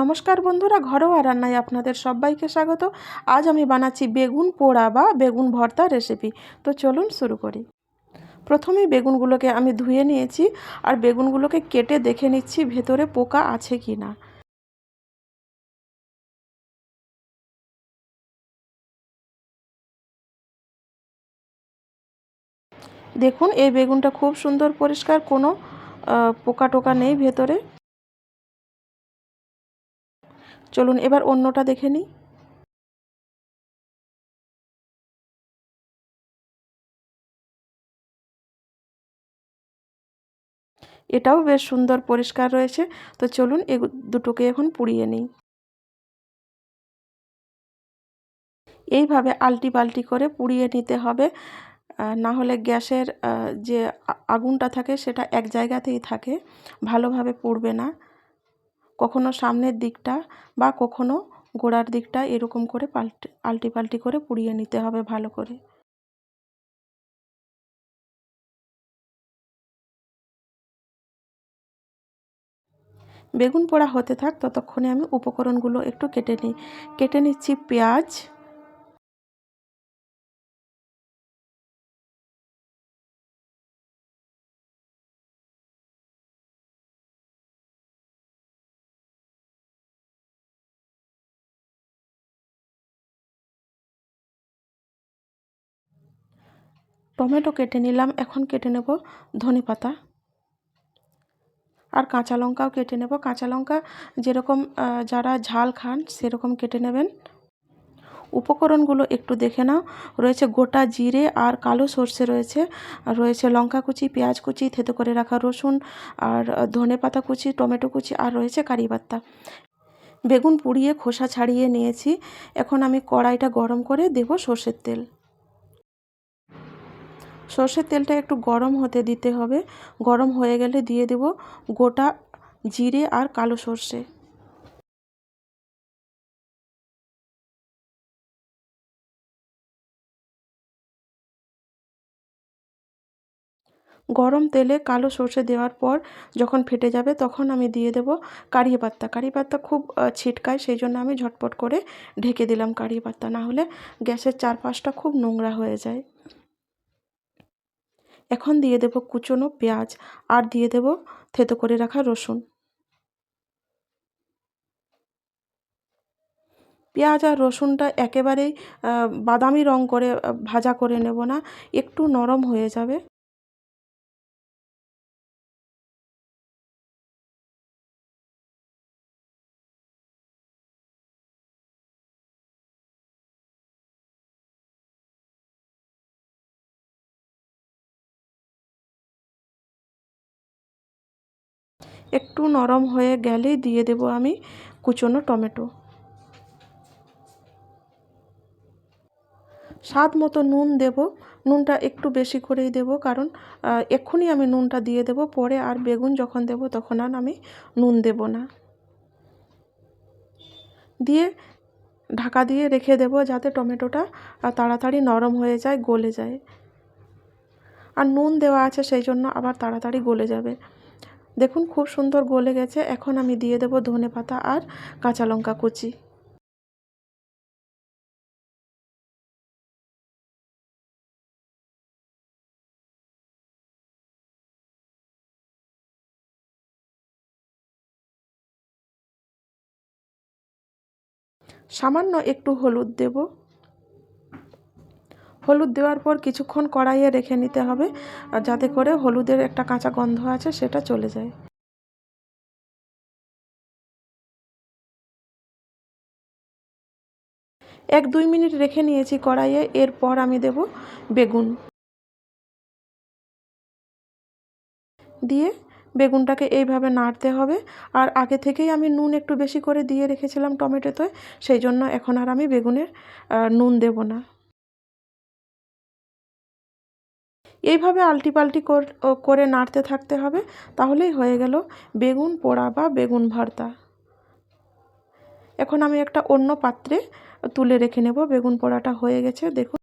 নমস্কার বন্ধুরা, ঘরোয়া রান্নায় আপনাদের সবাইকে স্বাগত। আজ আমি বানাচ্ছি বেগুন পোড়া বা বেগুন ভর্তা রেসিপি তো চলুন শুরু করি। প্রথমেই বেগুনগুলোকে আমি ধুয়ে নিয়েছি আর বেগুনগুলোকে কেটে দেখে নিচ্ছি ভেতরে পোকা আছে কি না। দেখুন, এই বেগুনটা খুব সুন্দর পরিষ্কার, কোনো পোকা টোকা নেই ভেতরে। চলুন এবার অন্যটা দেখে নিই। এটাও বেশ সুন্দর, পরিষ্কার রয়েছে। তো চলুন এ দুটোকে এখন পুড়িয়ে নিই। এইভাবে আলটি পাল্টি করে পুড়িয়ে নিতে হবে। না হলে গ্যাসের যে আগুনটা থাকে সেটা এক জায়গাতেই থাকে। ভালোভাবে পুড়বে না। কখনো সামনের দিকটা বা কখনো গোড়ার দিকটা এরকম করে পাল্টে, আলটি পাল্টি করে পুড়িয়ে নিতে হবে ভালো করে। বেগুন পোড়া হতে থাক, ততক্ষণে আমি উপকরণগুলো একটু কেটে নিই। কেটে নিচ্ছি পেঁয়াজ টমেটো কেটে নিলাম, এখন কেটে নেব ধনে পাতা। আর কাঁচা লঙ্কাও কেটে নেব। কাঁচা লঙ্কা যেরকম যারা ঝাল খান সেরকম কেটে নেবেন। উপকরণগুলো একটু দেখে নাও। রয়েছে গোটা জিরে আর কালো সর্ষে রয়েছে। রয়েছে লঙ্কা কুচি, পেঁয়াজ কুচি, থেতো করে রাখা রসুন আর ধনে পাতা কুচি, টমেটো কুচি আর রয়েছে কারি পাত্তা বেগুন পুড়িয়ে খোসা ছাড়িয়ে নিয়েছি। এখন আমি কড়াইটা গরম করে দেব সর্ষের তেল। সর্ষের তেলটা একটু গরম হতে দিতে হবে। গরম হয়ে গেলে দিয়ে দেব গোটা জিরে আর কালো সর্ষে। গরম তেলে কালো সর্ষে দেওয়ার পর যখন ফেটে যাবে তখন আমি দিয়ে দেব কারি পাত্তা। কারি পাত্তা খুব ছিটকায়, সেই জন্য আমি ঝটপট করে ঢেকে দিলাম কারি পাত্তা। না হলে গ্যাসের চারপাশটা খুব নোংরা হয়ে যায়। এখন দিয়ে দেব কুচনো পেঁয়াজ আর দিয়ে দেব থেতো করে রাখা রসুন। পেঁয়াজ আর রসুনটা একেবারেই বাদামি রং করে ভাজা করে নেব না, একটু নরম হয়ে যাবে। একটু নরম হয়ে গেলেই দিয়ে দেব আমি কুচনো টমেটো। স্বাদ মতো নুন দেব। নুনটা একটু বেশি করেই দেব কারণ এক্ষুনি আমি নুনটা দিয়ে দেব। পরে আর বেগুন যখন দেব তখন আর আমি নুন দেব না। দিয়ে ঢাকা দিয়ে রেখে দেব যাতে টমেটোটা তাড়াতাড়ি নরম হয়ে যায়, গলে যায়। আর নুন দেওয়া আছে সেই জন্য আবার তাড়াতাড়ি গলে যাবে। দেখুন, খুব সুন্দর গলে গেছে। এখন আমি দিয়ে দেব ধনে পাতা আর কাঁচা লঙ্কা কুচি। সামান্য একটু হলুদ দেব। হলুদ দেওয়ার পর কিছুক্ষণ কড়াইয়ে রেখে নিতে হবে যাতে করে হলুদের একটা কাঁচা গন্ধ আছে সেটা চলে যায়। এক দুই মিনিট রেখে নিয়েছি কড়াইয়ে, এরপর আমি দেব বেগুন। দিয়ে বেগুনটাকে এইভাবে নাড়তে হবে, আর আগে থেকেই আমি নুন একটু বেশি করে দিয়ে রেখেছিলাম টমেটোতে, সেই জন্য এখন আর আমি বেগুনের নুন দেব না। এইভাবে আলটি পাল্টি করে নাড়তে থাকতে হবে, তাহলেই হয়ে গেল বেগুন পোড়া বা বেগুন ভর্তা। এখন আমি একটা অন্য পাত্রে তুলে রেখে নেব, বেগুন পোড়াটা হয়ে গেছে, দেখুন।